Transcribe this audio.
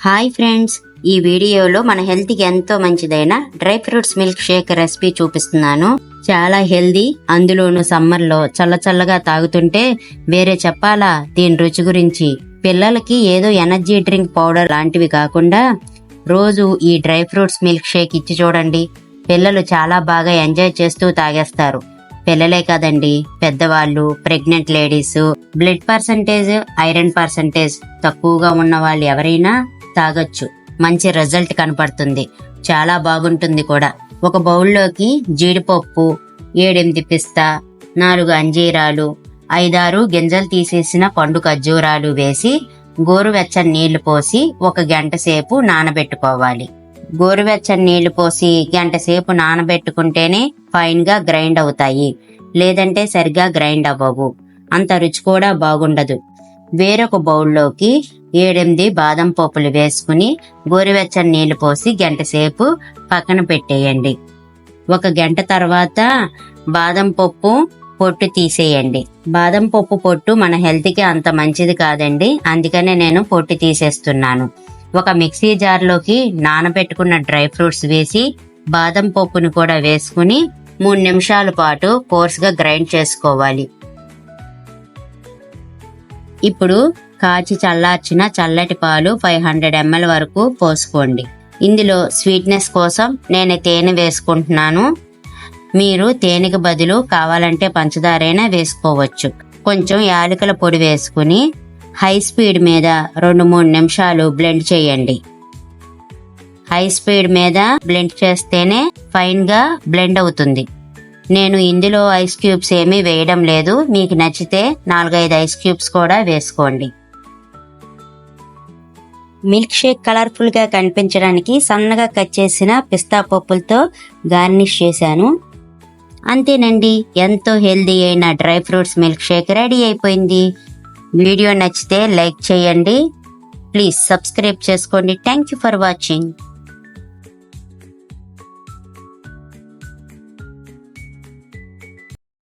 Hi friends ఈ వీడియోలో మన హెల్త్కి ఎంతో మంచిదైన dry fruits milk shake recipe చూపిస్తున్నాను. చాలా హెల్దీ అందులోనూ సమ్మర్లో చల్ల చల్లగా తాగుతుంటే వేరే చెప్పాలా? దీని రుచి గురించి. పిల్లలకి ఏదో ఎనర్జీ డ్రింక్ పౌడర్ లాంటివి కాకుండా రోజు ఈ డ్రై ఫ్రూట్స్ మిల్క్ షేక్ ఇచ్చి చూడండి. పిల్లలు చాలా బాగా ఎంజాయ్ చేస్తూ తాగేస్తారు. పిల్లలే కదండి పెద్దవాళ్ళు pregnant ladies blood percentage iron percentage తక్కువగా ఉన్న వాళ్ళు ఎవరైనా తాగొచ్చు. మంచి రిజల్ట్ కనపడుతుంది. చాలా బాగుంటుంది కూడా. ఒక బౌల్లోకి జీడిపప్పు ఏడెనిమిది పిస్తా నాలుగు అంజీరాలు ఐదారు గింజలు తీసేసిన పండు ఖర్జూరాలు వేసి గోరువెచ్చని నీళ్ళు పోసి ఒక గంట సేపు నానబెట్టుకోవాలి. గోరువెచ్చని నీళ్ళు పోసి గంట సేపు నానబెట్టుకుంటేనే ఫైన్గా గ్రైండ్ అవుతాయి. లేదంటే సరిగా గ్రైండ్ అవ్వవు. అంత రుచి కూడా బాగుండదు. వేరొక బౌల్లోకి ఏడెనిమిది బాదం పప్పులు వేసుకుని గోరువెచ్చని నీళ్ళు పోసి గంట సేపు పక్కన పెట్టేయండి. ఒక గంట తర్వాత బాదం పప్పు పొట్టు తీసేయండి. బాదం పప్పు పొట్టు మన హెల్త్కి అంత మంచిది కాదండి. అందుకనే నేను పొట్టు తీసేస్తున్నాను. ఒక మిక్సీ జార్లోకి నానబెట్టుకున్న డ్రై ఫ్రూట్స్ వేసి బాదం పప్పును కూడా వేసుకుని మూడు నిమిషాల పాటు కోర్స్గా గ్రైండ్ చేసుకోవాలి. ఇప్పుడు కాచి చల్లార్చిన చల్లటి పాలు ఫైవ్ హండ్రెడ్ ఎంఎల్ వరకు పోసుకోండి. ఇందులో స్వీట్నెస్ కోసం నేను తేనె వేసుకుంటున్నాను. మీరు తేనెకి బదులు కావాలంటే పంచదారైనా వేసుకోవచ్చు. కొంచెం యాలకుల పొడి వేసుకుని హై స్పీడ్ మీద రెండు మూడు నిమిషాలు బ్లెండ్ చేయండి. హై స్పీడ్ మీద బ్లెండ్ చేస్తేనే ఫైన్గా బ్లెండ్ అవుతుంది. నేను ఇందులో ఐస్ క్యూబ్స్ ఏమీ వేయడం లేదు. మీకు నచ్చితే నాలుగైదు ఐస్ క్యూబ్స్ కూడా వేసుకోండి. మిల్క్ షేక్ కలర్ఫుల్గా కనిపించడానికి సన్నగా కట్ చేసిన పిస్తా పప్పులతో గార్నిష్ చేశాను. అంతేనండి ఎంతో హెల్దీ అయిన dry fruits milk shake ready అయిపోయింది. వీడియో నచ్చితే లైక్ చేయండి. ప్లీజ్ సబ్స్క్రైబ్ చేసుకోండి. Thank you for watching.